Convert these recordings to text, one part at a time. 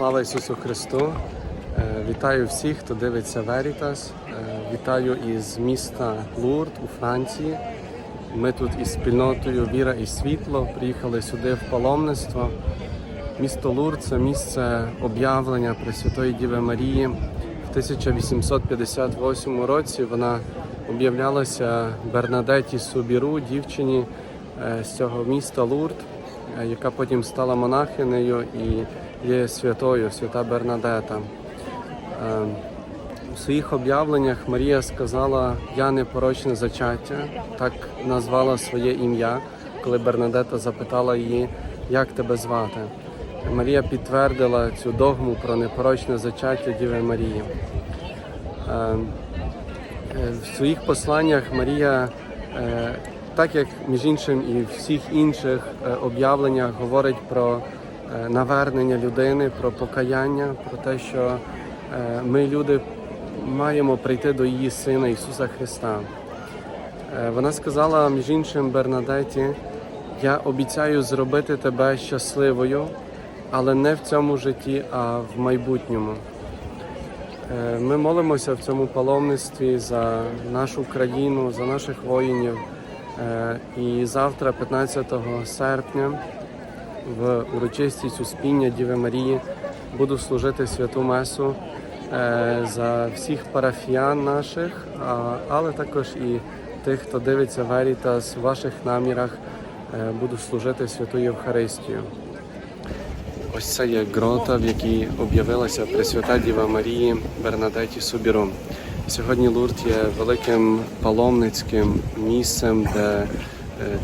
Слава Ісусу Христу! Е, Вітаю всіх, хто дивиться Veritas. Е, Вітаю із міста Лурд у Франції. Ми тут із спільнотою Віра і Світло приїхали сюди в паломництво. Місто Лурд це місце об'явлення Пресвятої Діви Марії. В 1858 році вона об'являлася Бернадеті Субіру, дівчині е, з цього міста Лурд, яка потім стала монахинею і є святою, свята Бернадета. Е, У своїх об'явленнях Марія сказала Я непорочне зачаття, так назвала своє ім'я, коли Бернадета запитала її, як тебе звати. Марія підтвердила цю догму про непорочне зачаття Діви Марії. Е, е, В своїх посланнях Марія, е, так як між іншим і всіх інших е, об'явленнях, говорить про е, навернення людини, про покаяння, про те, що е, ми, люди, маємо прийти до її Сина Ісуса Христа. Вона сказала між іншим Бернадеті, я обіцяю зробити тебе щасливою, але не в цьому житті, а в майбутньому. Ми молимося в цьому паломництві за нашу країну, за наших воїнів. Е, І завтра, 15 серпня, в урочистість Успіння Діви Марії буду служити святу Месу е, за всіх парафіян наших, але також і тих, хто дивиться Верітас, в ваших намірах е, буду служити святу Євхаристію. Ось це є грота, в якій об'явилася Пресвята Діва Марії Бернадеті Субіру. Сьогодні Лурд є великим паломницьким місцем, де е,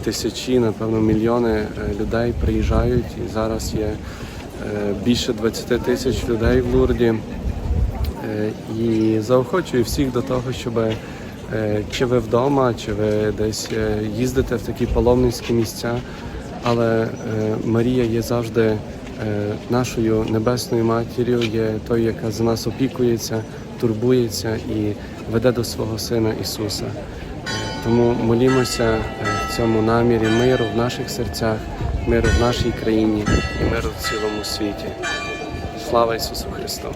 тисячі, напевно, мільйони е, людей приїжджають. І зараз є е, більше 20 тисяч людей в Лурді. І заохочую всіх до того, щоб чи ви вдома, чи ви десь їздите в такі паломницькі місця, але Марія є завжди нашою небесною матір'ю, є той, яка за нас опікується, турбується і веде до свого Сина Ісуса. Е, Тому молімося е, в цьому намірі миру в наших серцях, миру в нашій країні і миру в цілому світі. Слава Ісусу Христу!